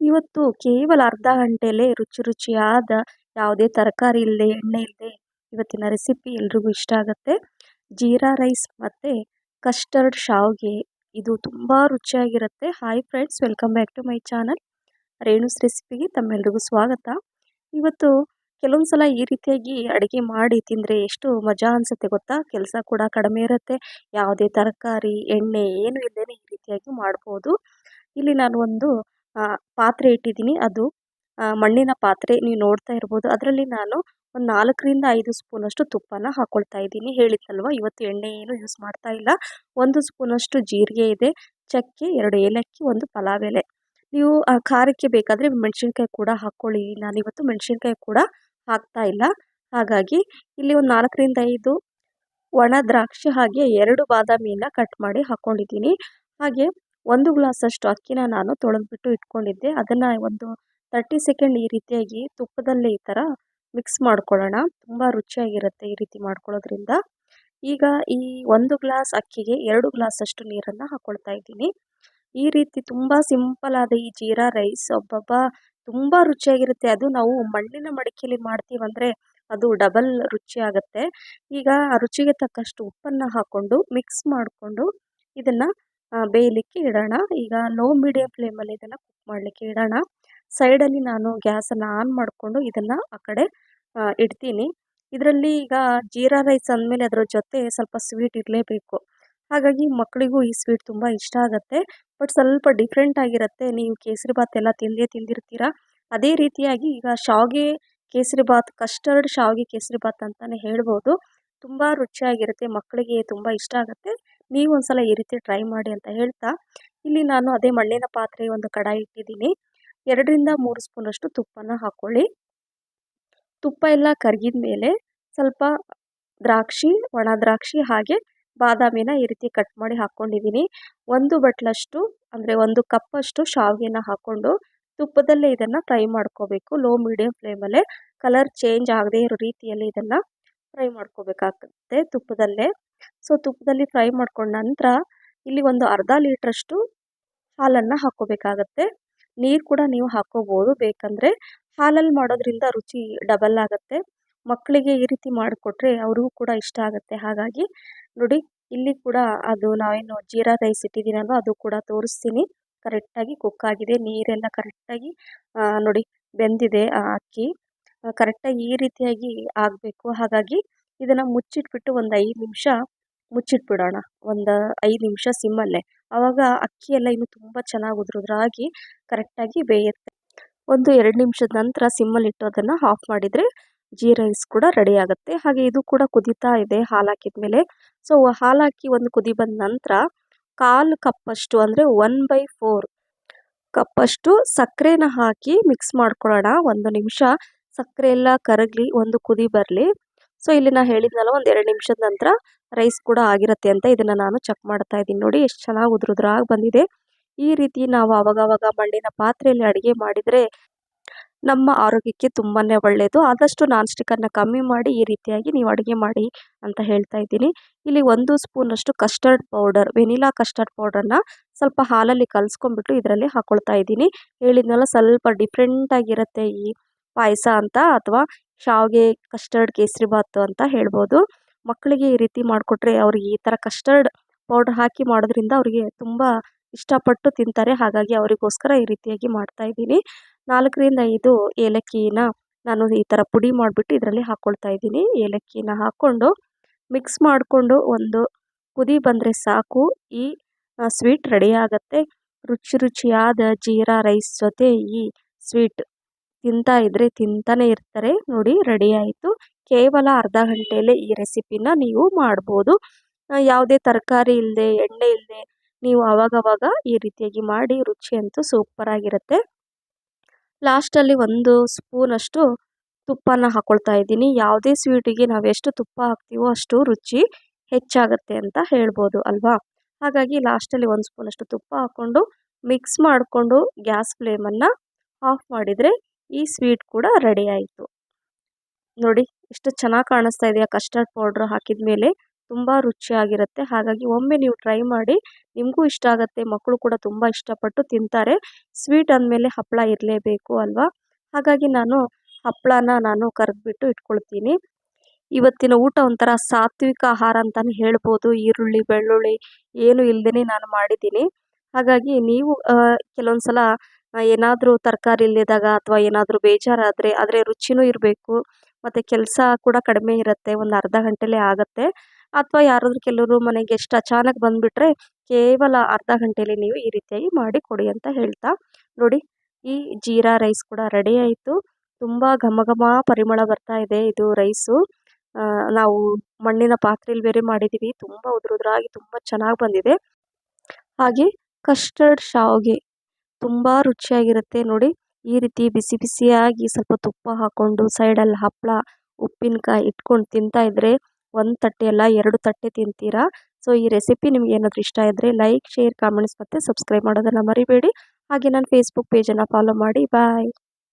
ಇವತ್ತು ಕೇವಲ ಅರ್ಧ ಗಂಟೆಯಲ್ಲೇ ರುಚಿ ರುಚಿಯಾದ ಯಾವುದೇ ತರಕಾರಿ ಇಲ್ಲದೆ, ಎಣ್ಣೆ ಇಲ್ಲದೆ ಇವತ್ತಿನ ರೆಸಿಪಿ ಎಲ್ರಿಗೂ ಇಷ್ಟ ಆಗುತ್ತೆ. ಜೀರಾ ರೈಸ್ ಮತ್ತು ಕಸ್ಟರ್ಡ್ ಶಾವಿಗೆ ಇದು ತುಂಬ ರುಚಿಯಾಗಿರುತ್ತೆ. Hi friends welcome back to my channel Renu's ರೆಸಿಪಿಗೆ ತಮ್ಮೆಲ್ರಿಗೂ ಸ್ವಾಗತ. ಇವತ್ತು ಕೆಲವೊಂದು ಸಲ ಈ ರೀತಿಯಾಗಿ ಅಡುಗೆ ಮಾಡಿ ತಿಂದರೆ ಎಷ್ಟು ಮಜಾ ಅನಿಸುತ್ತೆ ಗೊತ್ತಾ? ಕೆಲಸ ಕೂಡ ಕಡಿಮೆ ಇರುತ್ತೆ. ಯಾವುದೇ ತರಕಾರಿ, ಎಣ್ಣೆ ಏನು ಇಲ್ಲದೇ ಈ ರೀತಿಯಾಗಿ ಮಾಡ್ಬೋದು. ಇಲ್ಲಿ ನಾನು ಒಂದು ಪಾತ್ರೆ ಇಟ್ಟಿದ್ದೀನಿ. ಅದು ಮಣ್ಣಿನ ಪಾತ್ರೆ ನೀವು ನೋಡ್ತಾ ಇರ್ಬೋದು. ಅದರಲ್ಲಿ ನಾನು ಒಂದು ನಾಲ್ಕರಿಂದ ಐದು ಸ್ಪೂನಷ್ಟು ತುಪ್ಪನ ಹಾಕ್ಕೊಳ್ತಾ ಇದ್ದೀನಿ. ಹೇಳಿದ್ನಲ್ವ ಇವತ್ತು ಎಣ್ಣೆ ಏನು ಯೂಸ್ ಮಾಡ್ತಾ ಇಲ್ಲ. ಒಂದು ಸ್ಪೂನಷ್ಟು ಜೀರಿಗೆ ಇದೆ, ಚಕ್ಕೆ, ಎರಡು ಏಲಕ್ಕಿ, ಒಂದು ಪಲಾವ್ ಎಲೆ. ನೀವು ಖಾರಕ್ಕೆ ಬೇಕಾದರೆ ಮೆಣಸಿನ್ಕಾಯಿ ಕೂಡ ಹಾಕ್ಕೊಳ್ಳಿ ನಾನಿವತ್ತು ಮೆಣಸಿನ್ಕಾಯಿ ಕೂಡ ಹಾಕ್ತಾ ಇಲ್ಲ. ಹಾಗಾಗಿ ಇಲ್ಲಿ ಒಂದು ನಾಲ್ಕರಿಂದ ಐದು ಒಣ ದ್ರಾಕ್ಷಿ ಹಾಗೆ ಎರಡು ಬಾದಾಮಿಯನ್ನು ಕಟ್ ಮಾಡಿ ಹಾಕ್ಕೊಂಡಿದ್ದೀನಿ ಹಾಗೆ ಒಂದು ಗ್ಲಾಸಷ್ಟು ಅಕ್ಕಿನ ನಾನು ತೊಳೆದ್ಬಿಟ್ಟು ಇಟ್ಕೊಂಡಿದ್ದೆ. ಅದನ್ನು ಒಂದು ತರ್ಟಿ ಸೆಕೆಂಡ್ ಈ ರೀತಿಯಾಗಿ ತುಪ್ಪದಲ್ಲೇ ಈ ಥರ ಮಿಕ್ಸ್ ಮಾಡ್ಕೊಳ್ಳೋಣ. ತುಂಬ ರುಚಿಯಾಗಿರುತ್ತೆ ಈ ರೀತಿ ಮಾಡ್ಕೊಳ್ಳೋದ್ರಿಂದ. ಈಗ ಈ ಒಂದು ಗ್ಲಾಸ್ ಅಕ್ಕಿಗೆ ಎರಡು ಗ್ಲಾಸಷ್ಟು ನೀರನ್ನು ಹಾಕ್ಕೊಳ್ತಾ ಇದ್ದೀನಿ. ಈ ರೀತಿ ತುಂಬ ಸಿಂಪಲ್ ಆದ ಈ ಜೀರಾ ರೈಸ್ ಒಬ್ಬೊಬ್ಬ ತುಂಬ ರುಚಿಯಾಗಿರುತ್ತೆ. ಅದು ನಾವು ಮಣ್ಣಿನ ಮಡಿಕೆಯಲ್ಲಿ ಮಾಡ್ತೀವಂದರೆ ಅದು ಡಬಲ್ ರುಚಿ ಆಗುತ್ತೆ. ಈಗ ರುಚಿಗೆ ತಕ್ಕಷ್ಟು ಉಪ್ಪನ್ನು ಹಾಕ್ಕೊಂಡು ಮಿಕ್ಸ್ ಮಾಡಿಕೊಂಡು ಇದನ್ನು ಬೇಯಲಿಕ್ಕೆ ಇಡೋಣ. ಈಗ ಲೋ ಮೀಡಿಯಮ್ ಫ್ಲೇಮಲ್ಲಿ ಇದನ್ನು ಕುಕ್ ಮಾಡಲಿಕ್ಕೆ ಇಡೋಣ. ಸೈಡಲ್ಲಿ ನಾನು ಗ್ಯಾಸನ್ನು ಆನ್ ಮಾಡಿಕೊಂಡು ಇದನ್ನು ಆ ಕಡೆ ಇಡ್ತೀನಿ. ಇದರಲ್ಲಿ ಈಗ ಜೀರಾ ರೈಸ್ ಅಂದಮೇಲೆ ಅದರ ಜೊತೆ ಸ್ವಲ್ಪ ಸ್ವೀಟ್ ಇರಲೇಬೇಕು. ಹಾಗಾಗಿ ಮಕ್ಕಳಿಗೂ ಈ ಸ್ವೀಟ್ ತುಂಬ ಇಷ್ಟ ಆಗುತ್ತೆ. ಬಟ್ ಸ್ವಲ್ಪ ಡಿಫ್ರೆಂಟ್ ಆಗಿರುತ್ತೆ. ನೀವು ಕೇಸರಿ ಬಾತ್ ಎಲ್ಲ ತಿಂದೇ ತಿಂದಿರ್ತೀರ? ಅದೇ ರೀತಿಯಾಗಿ ಈಗ ಶಾವಿಗೆ ಕೇಸರಿ ಬಾತ್ ಕಸ್ಟರ್ಡ್ ಶಾವಿಗೆ ಕೇಸರಿ ಬಾತ್ ಅಂತಲೇ ಹೇಳ್ಬೋದು. ತುಂಬ ರುಚಿಯಾಗಿರುತ್ತೆ. ಮಕ್ಕಳಿಗೆ ತುಂಬ ಇಷ್ಟ ಆಗುತ್ತೆ. ನೀವು ಒಂದ್ಸಲ ಈ ರೀತಿ ಟ್ರೈ ಮಾಡಿ ಅಂತ ಹೇಳ್ತಾ, ಇಲ್ಲಿ ನಾನು ಅದೇ ಮಣ್ಣಿನ ಪಾತ್ರೆ ಒಂದು ಕಡಾಯಿ ಇಟ್ಟಿದ್ದೀನಿ. ಎರಡರಿಂದ ಮೂರು ಸ್ಪೂನಷ್ಟು ತುಪ್ಪನ ಹಾಕ್ಕೊಳ್ಳಿ ತುಪ್ಪ ಎಲ್ಲ ಕರಗಿದ ಮೇಲೆ ಸ್ವಲ್ಪ ದ್ರಾಕ್ಷಿ, ಒಣ ದ್ರಾಕ್ಷಿ ಹಾಗೆ ಬಾದಾಮಿನ ಈ ರೀತಿ ಕಟ್ ಮಾಡಿ ಹಾಕ್ಕೊಂಡಿದ್ದೀನಿ ಒಂದು ಬಟ್ಲಷ್ಟು, ಅಂದರೆ ಒಂದು ಕಪ್ಪಷ್ಟು ಶಾವಿಗೆನ ಹಾಕ್ಕೊಂಡು ತುಪ್ಪದಲ್ಲೇ ಇದನ್ನು ಫ್ರೈ ಮಾಡ್ಕೋಬೇಕು. ಲೋ, ಮೀಡಿಯಂ ಫ್ಲೇಮಲ್ಲೇ. ಕಲರ್ ಚೇಂಜ್ ಆಗದೇ ಇರೋ ರೀತಿಯಲ್ಲಿ ಇದನ್ನು ಫ್ರೈ ಮಾಡ್ಕೋಬೇಕಾಗುತ್ತೆ ತುಪ್ಪದಲ್ಲೇ. ಸೊ ತುಪ್ಪದಲ್ಲಿ ಫ್ರೈ ಮಾಡ್ಕೊಂಡ ನಂತರ ಇಲ್ಲಿ ಒಂದು ಅರ್ಧ ಲೀಟ್ರಷ್ಟು ಹಾಲನ್ನು ಹಾಕ್ಕೋಬೇಕಾಗತ್ತೆ. ನೀರು ಕೂಡ ನೀವು ಹಾಕ್ಕೋಬೋದು. ಬೇಕಂದರೆ ಹಾಲಲ್ಲಿ ಮಾಡೋದ್ರಿಂದ ರುಚಿ ಡಬಲ್ ಆಗುತ್ತೆ. ಮಕ್ಕಳಿಗೆ ಈ ರೀತಿ ಮಾಡಿಕೊಟ್ರೆ ಅವ್ರಿಗೂ ಕೂಡ ಇಷ್ಟ ಆಗುತ್ತೆ. ಹಾಗಾಗಿ ನೋಡಿ, ಇಲ್ಲಿ ಕೂಡ ಅದು ನಾವೇನು ಜೀರಾ ರೈಸ್ ಇಟ್ಟಿದ್ದೀನಲ್ಲ ಅದು ಕೂಡ ತೋರಿಸ್ತೀನಿ. ಕರೆಕ್ಟಾಗಿ ಕುಕ್ ಆಗಿದೆ. ನೀರೆಲ್ಲ ಕರೆಕ್ಟಾಗಿ ನೋಡಿ ಬೆಂದಿದೆ ಆ ಅಕ್ಕಿ. ಕರೆಕ್ಟಾಗಿ ಈ ರೀತಿಯಾಗಿ ಆಗಬೇಕು. ಹಾಗಾಗಿ ಇದನ್ನು ಮುಚ್ಚಿಟ್ಬಿಟ್ಟು ಒಂದು ಐದು ನಿಮಿಷ ಮುಚ್ಚಿಟ್ಬಿಡೋಣ. ಒಂದು ಐದು ನಿಮಿಷ ಸಿಮ್ಮಲ್ಲೇ. ಆವಾಗ ಅಕ್ಕಿ ಎಲ್ಲ ಇನ್ನು ತುಂಬ ಚೆನ್ನಾಗಿ ಉದುರುದ್ರಾಗಿ ಕರೆಕ್ಟಾಗಿ ಬೇಯುತ್ತೆ. ಒಂದು ಎರಡು ನಿಮಿಷದ ನಂತರ ಸಿಮ್ಮಲ್ಲಿ ಇಟ್ಟು ಅದನ್ನು ಆಫ್ ಮಾಡಿದರೆ ಜೀ ರೈಸ್ ಕೂಡ ರೆಡಿ ಆಗುತ್ತೆ. ಹಾಗೆ ಇದು ಕೂಡ ಕುದೀತಾ ಇದೆ ಹಾಲು ಹಾಕಿದ ಮೇಲೆ ಸೊ, ಹಾಲು ಹಾಕಿ ಒಂದು ಕುದಿ ಬಂದ ನಂತರ ಕಾಲು ಕಪ್ಪಷ್ಟು ಅಂದರೆ ಒನ್ ಬೈ ಫೋರ್ ಕಪ್ಪಷ್ಟು ಸಕ್ಕರೆನ ಹಾಕಿ ಮಿಕ್ಸ್ ಮಾಡ್ಕೊಳ್ಳೋಣ. ಒಂದು ನಿಮಿಷ ಸಕ್ಕರೆ ಎಲ್ಲ ಕರಗಲಿ, ಒಂದು ಕುದಿ ಬರಲಿ. ಸೊ ಇಲ್ಲಿ ನಾ ಹೇಳಿದ್ನಲ್ಲ, ಒಂದು ಎರಡು ನಿಮಿಷದ ನಂತರ ರೈಸ್ ಕೂಡ ಆಗಿರುತ್ತೆ ಅಂತ ಇದನ್ನು ನಾನು ಚೆಕ್ ಮಾಡ್ತಾ ಇದ್ದೀನಿ ನೋಡಿ, ಎಷ್ಟು ಚೆನ್ನಾಗಿ ಉದುರುದ್ರಾಗಿ ಬಂದಿದೆ. ಈ ರೀತಿ ನಾವು ಅವಾಗವಾಗ ಮಣ್ಣಿನ ಪಾತ್ರೆಯಲ್ಲಿ ಅಡುಗೆ ಮಾಡಿದರೆ ನಮ್ಮ ಆರೋಗ್ಯಕ್ಕೆ ತುಂಬಾ ಒಳ್ಳೆಯದು ಆದಷ್ಟು ನಾನ್ ಸ್ಟಿಕ್ಕನ್ನು ಕಮ್ಮಿ ಮಾಡಿ ಈ ರೀತಿಯಾಗಿ ನೀವು ಅಡುಗೆ ಮಾಡಿ ಅಂತ ಹೇಳ್ತಾ ಇದ್ದೀನಿ. ಇಲ್ಲಿ ಒಂದು ಸ್ಪೂನಷ್ಟು ಕಸ್ಟರ್ಡ್ ಪೌಡರ್ ವೆನಿಲಾ ಕಸ್ಟರ್ಡ್ ಪೌಡರ್ನ ಸ್ವಲ್ಪ ಹಾಲಲ್ಲಿ ಕಲಿಸ್ಕೊಂಡ್ಬಿಟ್ಟು ಇದರಲ್ಲಿ ಹಾಕ್ಕೊಳ್ತಾ ಇದ್ದೀನಿ. ಹೇಳಿದ್ನಲ್ಲ, ಸ್ವಲ್ಪ ಡಿಫ್ರೆಂಟಾಗಿರುತ್ತೆ ಈ ಪಾಯಸ ಅಂತ, ಅಥವಾ ಶಾವಿಗೆ ಕಸ್ಟರ್ಡ್ ಕೇಸರಿ ಬಾತು ಅಂತ ಹೇಳ್ಬೋದು. ಮಕ್ಕಳಿಗೆ ಈ ರೀತಿ ಮಾಡಿಕೊಟ್ರೆ ಅವ್ರಿಗೆ ಈ ಥರ ಕಸ್ಟರ್ಡ್ ಪೌಡ್ರ್ ಹಾಕಿ ಮಾಡೋದ್ರಿಂದ ಅವರಿಗೆ ತುಂಬ ಇಷ್ಟಪಟ್ಟು ತಿಂತಾರೆ. ಹಾಗಾಗಿ ಅವರಿಗೋಸ್ಕರ ಈ ರೀತಿಯಾಗಿ ಮಾಡ್ತಾ ಇದ್ದೀನಿ. ನಾಲ್ಕರಿಂದ ಐದು ಏಲಕ್ಕಿನ ನಾನು ಈ ಥರ ಪುಡಿ ಮಾಡಿಬಿಟ್ಟು ಇದರಲ್ಲಿ ಹಾಕ್ಕೊಳ್ತಾ ಇದ್ದೀನಿ. ಏಲಕ್ಕಿನ ಹಾಕ್ಕೊಂಡು ಮಿಕ್ಸ್ ಮಾಡಿಕೊಂಡು ಒಂದು ಕುದಿ ಬಂದರೆ ಸಾಕು. ಈ ಸ್ವೀಟ್ ರೆಡಿ ಆಗುತ್ತೆ. ರುಚಿ ರುಚಿಯಾದ ಜೀರಾ ರೈಸ್ ಜೊತೆ ಈ ಸ್ವೀಟ್ ತಿಂತಾ ಇದ್ದರೆ ತಿಂತಾನೆ ಇರ್ತಾರೆ. ನೋಡಿ ರೆಡಿ ಆಯಿತು. ಕೇವಲ ಅರ್ಧ ಗಂಟೆಯಲ್ಲೇ ಈ ರೆಸಿಪಿನ ನೀವು ಮಾಡ್ಬೋದು. ಯಾವುದೇ ತರಕಾರಿ ಇಲ್ಲದೆ ಎಣ್ಣೆ ಇಲ್ಲದೆ ನೀವು ಆವಾಗವಾಗ ಈ ರೀತಿಯಾಗಿ ಮಾಡಿ ರುಚಿ ಅಂತೂ ಸೂಪರಾಗಿರುತ್ತೆ ಲಾಸ್ಟಲ್ಲಿ ಒಂದು ಸ್ಪೂನಷ್ಟು ತುಪ್ಪನ ಹಾಕ್ಕೊಳ್ತಾ ಇದ್ದೀನಿ. ಯಾವುದೇ ಸ್ವೀಟಿಗೆ ನಾವು ಎಷ್ಟು ತುಪ್ಪ ಹಾಕ್ತೀವೋ ಅಷ್ಟು ರುಚಿ ಹೆಚ್ಚಾಗುತ್ತೆ ಅಂತ ಹೇಳ್ಬೋದು, ಅಲ್ವಾ? ಹಾಗಾಗಿ ಲಾಸ್ಟಲ್ಲಿ ಒಂದು ಸ್ಪೂನಷ್ಟು ತುಪ್ಪ ಹಾಕ್ಕೊಂಡು ಮಿಕ್ಸ್ ಮಾಡಿಕೊಂಡು ಗ್ಯಾಸ್ ಫ್ಲೇಮನ್ನು ಆಫ್ ಮಾಡಿದರೆ ಈ ಸ್ವೀಟ್ ಕೂಡ ರೆಡಿ ಆಯಿತು. ನೋಡಿ, ಎಷ್ಟು ಚೆನ್ನಾಗಿ ಕಾಣಿಸ್ತಾ ಇದೆಯಾ ಕಸ್ಟರ್ಡ್ ಪೌಡ್ರ್ ಹಾಕಿದ ಮೇಲೆ. ತುಂಬ ರುಚಿಯಾಗಿರುತ್ತೆ. ಹಾಗಾಗಿ ಒಮ್ಮೆ ನೀವು ಟ್ರೈ ಮಾಡಿ, ನಿಮಗೂ ಇಷ್ಟ ಆಗುತ್ತೆ, ಮಕ್ಕಳು ಕೂಡ ತುಂಬ ಇಷ್ಟಪಟ್ಟು ತಿಂತಾರೆ. ಸ್ವೀಟ್ ಅಂದಮೇಲೆ ಹಪ್ಪಳ ಇರಲೇಬೇಕು ಅಲ್ವಾ? ಹಾಗಾಗಿ ನಾನು ಹಪ್ಪಳನ ನಾನು ಕರೆದ್ಬಿಟ್ಟು ಇಟ್ಕೊಳ್ತೀನಿ. ಇವತ್ತಿನ ಊಟ ಒಂಥರ ಸಾತ್ವಿಕ ಆಹಾರ ಅಂತಲೇ ಹೇಳ್ಬೋದು. ಈರುಳ್ಳಿ, ಬೆಳ್ಳುಳ್ಳಿ, ಏನು ಇಲ್ಲದೇ ನಾನು ಮಾಡಿದ್ದೀನಿ. ಹಾಗಾಗಿ ನೀವು ಕೆಲವೊಂದು ಸಲ ಏನಾದರೂ ತರಕಾರಿ ಇಲ್ಲದಾಗ ಅಥವಾ ಏನಾದರೂ ಬೇಜಾರಾದರೆ ಆದರೆ ರುಚಿನೂ ಇರಬೇಕು. ಮತ್ತು ಕೆಲಸ ಕೂಡ ಕಡಿಮೆ ಇರುತ್ತೆ, ಒಂದು ಅರ್ಧ ಗಂಟೆಲೇ ಆಗುತ್ತೆ. ಅಥವಾ ಯಾರಾದರೂ ಕೆಲವರು ಮನೆಗೆ ಗೆಸ್ಟ್ ಅಚಾನಕ್ ಬಂದುಬಿಟ್ರೆ ಕೇವಲ ಅರ್ಧ ಗಂಟೆಯಲ್ಲಿ ನೀವು ಈ ರೀತಿಯಾಗಿ ಮಾಡಿ ಕೊಡಿ ಅಂತ ಹೇಳ್ತಾ. ನೋಡಿ, ಈ ಜೀರಾ ರೈಸ್ ಕೂಡ ರೆಡಿ ಆಯಿತು. ತುಂಬ ಘಮ ಘಮ ಪರಿಮಳ ಬರ್ತಾ ಇದೆ ಇದು ರೈಸು. ನಾವು ಮಣ್ಣಿನ ಪಾತ್ರೆಯಲ್ಲಿ ಬೇರೆ ಮಾಡಿದ್ದೀವಿ ತುಂಬ ಉದುರುದ್ರಾಗಿ ತುಂಬ ಚೆನ್ನಾಗಿ ಬಂದಿದೆ. ಹಾಗೆ ಕಸ್ಟರ್ಡ್ ಶಾವಿಗೆ ತುಂಬ ರುಚಿಯಾಗಿರುತ್ತೆ ನೋಡಿ. ಈ ರೀತಿ ಬಿಸಿ ಬಿಸಿಯಾಗಿ ಸ್ವಲ್ಪ ತುಪ್ಪ ಹಾಕ್ಕೊಂಡು ಸೈಡಲ್ಲಿ ಹಪ್ಪಳ ಉಪ್ಪಿನಕಾಯಿ ಇಟ್ಕೊಂಡು ತಿಂತಾ ಇದ್ದರೆ ಒಂದು ತಟ್ಟೆ ಅಲ್ಲ, ಎರಡು ತಟ್ಟೆ ತಿಂತೀರಾ? ಸೊ ಈ ರೆಸಿಪಿ ನಿಮ್ಗೆ ಏನಾದರೂ ಇಷ್ಟ ಇದ್ದರೆ ಲೈಕ್ ಶೇರ್ ಕಾಮೆಂಟ್ಸ್ ಮತ್ತು ಸಬ್ಸ್ಕ್ರೈಬ್ ಮಾಡೋದನ್ನು ಮರಿಬೇಡಿ. ಹಾಗೆ ನನ್ನ ಫೇಸ್ಬುಕ್ ಪೇಜನ್ನು ಫಾಲೋ ಮಾಡಿ. ಬಾಯ್